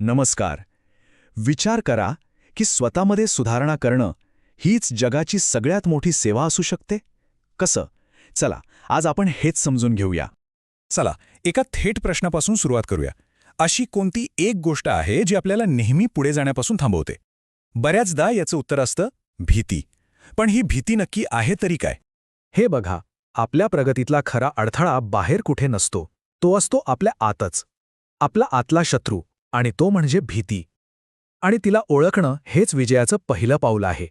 नमस्कार. विचार करा की स्वतःमध्ये सुधारणा करणं हीच जगाची सगळ्यात मोठी सेवा असू शकते? कसं? चला आज आपण हेच समजून घेऊया. चला एका थेट प्रश्नापासून सुरुवात करूया. अशी कोणती एक गोष्ट आहे जी आपल्याला नेहमी पुढे जाण्यापासून थांबवते? बऱ्याचदा याचं उत्तर असतं भीती. पण ही भीती नक्की आहे तरी काय? हे बघा आपल्या प्रगतीतला खरा अडथळा बाहेर कुठे नसतो. तो असतो आपल्या आतच. आपला आतला शत्रू. आणि तो म्हणजे भीती. आणि तिला ओळखणं हेच विजयाचं पहिलं पाऊल आहे.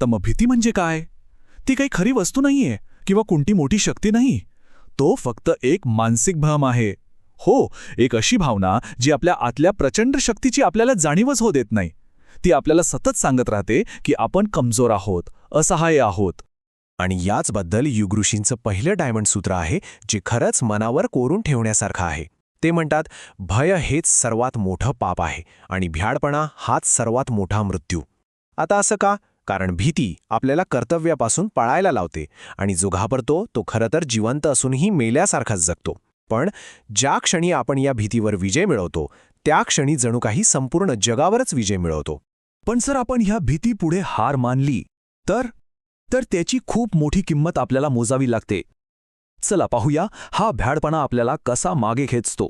तर मग भीती म्हणजे काय? ती काही खरी वस्तू नाहीये किंवा कोणती मोठी शक्ती नाही. तो फक्त एक मानसिक भ्रम आहे. हो एक अशी भावना जी आपल्या आतल्या प्रचंड शक्तीची आपल्याला जाणीवच हो देत नाही. ती आपल्याला सतत सांगत राहते की आपण कमजोर आहोत असहाय्य आहोत. आणि याचबद्दल युगऋषींचं पहिलं डायमंड सूत्र आहे जे खरंच मनावर कोरून ठेवण्यासारखं आहे. ते म्हणतात भय हेच सर्वात मोठं पाप आहे आणि भ्याडपणा हाच सर्वात मोठा मृत्यू. आता असं का? कारण भीती आपल्याला कर्तव्यापासून पळायला लावते आणि जो घाबरतो तो खरं तर जिवंत असूनही मेल्यासारखाच जगतो. पण ज्या क्षणी आपण या भीतीवर विजय मिळवतो त्या क्षणी जणू काही संपूर्ण जगावरच विजय मिळवतो. पण जर आपण ह्या भीतीपुढे हार मानली तर? तर त्याची खूप मोठी किंमत आपल्याला मोजावी लागते. चला पाहूया हा भ्याडपणा आपल्याला कसा मागे खेचतो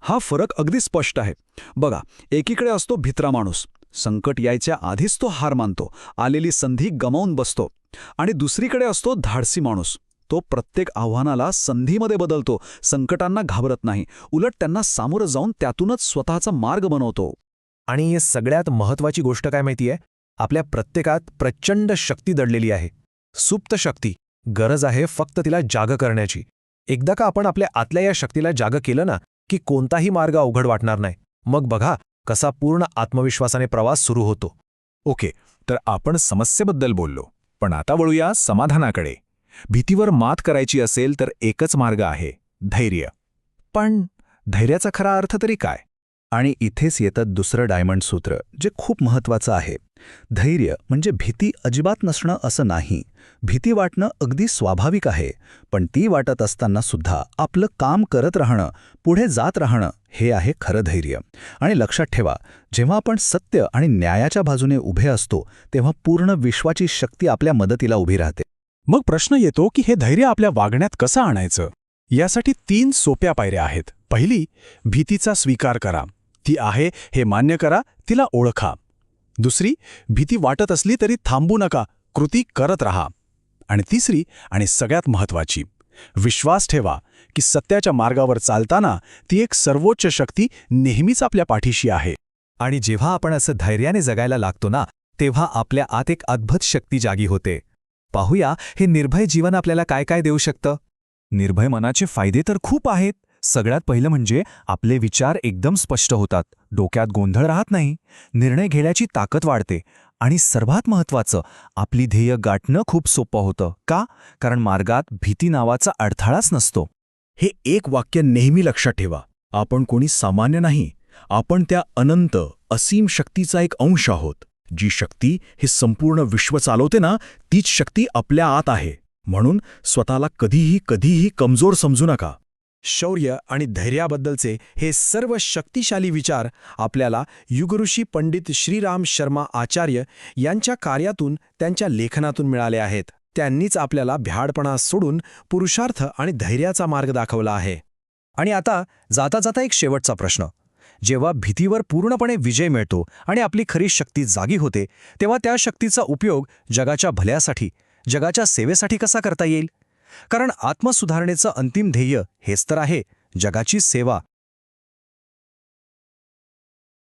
हा फरक अगदी स्पष्ट आहे. बघा एकीकडे असतो भित्रा माणूस. संकट यायच्या आधीच तो हार मानतो. आलेली संधी गमावून बसतो. आणि दुसरीकडे असतो धाडसी माणूस. तो प्रत्येक आव्हानाला संधीमध्ये बदलतो. संकटांना घाबरत नाही. उलट त्यांना सामोरं जाऊन त्यातूनच स्वतःचा मार्ग बनवतो. आणि हे सगळ्यात महत्वाची गोष्ट काय माहितीये? आपल्या प्रत्येकात प्रचंड शक्ती दडलेली आहे. सुप्त शक्ती. गरज आहे फक्त तिला जाग करण्याची. एकदा का आपण आपल्या आतल्या या शक्तीला जाग केलं ना की कोणताही मार्ग अवघड वाटणार नाही. मग बघा कसा पूर्ण आत्मविश्वासाने प्रवास सुरू होतो. ओके तर आपण समस्येबद्दल बोललो पण आता वळूया समाधानाकडे. भीतीवर मात करायची असेल तर एकच मार्ग आहे धैर्य. पण धैर्याचा खरा अर्थ तरी काय? आणि इथेच येतं दुसरं डायमंड सूत्र जे खूप महत्वाचं आहे. धैर्य म्हणजे भीती अजिबात नसणं असं नाही. भीती वाटणं अगदी स्वाभाविक आहे पण ती वाटत असताना सुद्धा आपलं काम करत राहणं पुढे जात राहणं हे आहे खरं धैर्य. आणि लक्षात ठेवा जेव्हा आपण सत्य आणि न्यायाच्या बाजूने उभे असतो तेव्हा पूर्ण विश्वाची शक्ती आपल्या मदतीला उभी राहते. मग प्रश्न येतो की हे धैर्य आपल्या वागण्यात कसं आणायचं? यासाठी तीन सोप्या पायऱ्या आहेत. पहिली भीतीचा स्वीकार करा. ती आहे हे मान्य करा तिला ओळखा. दुसरी भीती वाटत असली तरी थांबू नका कृती करत राहा. आणि तिसरी आणि सगळ्यात महत्वाची विश्वास ठेवा की सत्याच्या मार्गावर चालताना ती एक सर्वोच्च शक्ती नेहमीच आपल्या पाठीशी आहे. आणि जेव्हा आपण असं धैर्याने जगायला लागतो ना तेव्हा आपल्या आत एक अद्भुत शक्ती जागी होते. पाहूया हे निर्भय जीवन आपल्याला काय काय देऊ शकतं? निर्भय मनाचे फायदे तर खूप आहेत. सगळ्यात पहिलं म्हणजे आपले विचार एकदम स्पष्ट होतात. डोक्यात गोंधळ राहत नाही. निर्णय घेण्याची ताकद वाढते. आणि सर्वात महत्त्वाचं आपली ध्येय गाठणं खूप सोपं होतं. का? कारण मार्गात भीती नावाचा अडथळाच नसतो. हे एक वाक्य नेहमी लक्षात ठेवा. आपण कोणी सामान्य नाही. आपण त्या अनंत असीम शक्तीचा एक अंश आहोत. जी शक्ती हे संपूर्ण विश्व चालवते ना तीच शक्ती आपल्या आत आहे. म्हणून स्वतःला कधीही कधीही कमजोर समजू नका. शौर्य आणि धैर्याबद्दलचे हे सर्व शक्तिशाली विचार आपल्याला युगऋषी पंडित श्रीराम शर्मा आचार्य यांच्या कार्यातून त्यांच्या लेखनातून मिळाले आहेत. त्यांनीच आपल्याला भ्याडपणा सोडून पुरुषार्थ आणि धैर्याचा मार्ग दाखवला आहे. आणि आता जाता जाता एक शेवटचा प्रश्न. जेव्हा भीतीवर पूर्णपणे विजय मिळतो आणि आपली खरी शक्ती जागी होते तेव्हा त्या शक्तीचा उपयोग जगाच्या भल्यासाठी जगाच्या सेवेसाठी कसा करता येईल? कारण आत्मसुधारणेचं अंतिम ध्येय हेच तर आहे जगाची सेवा.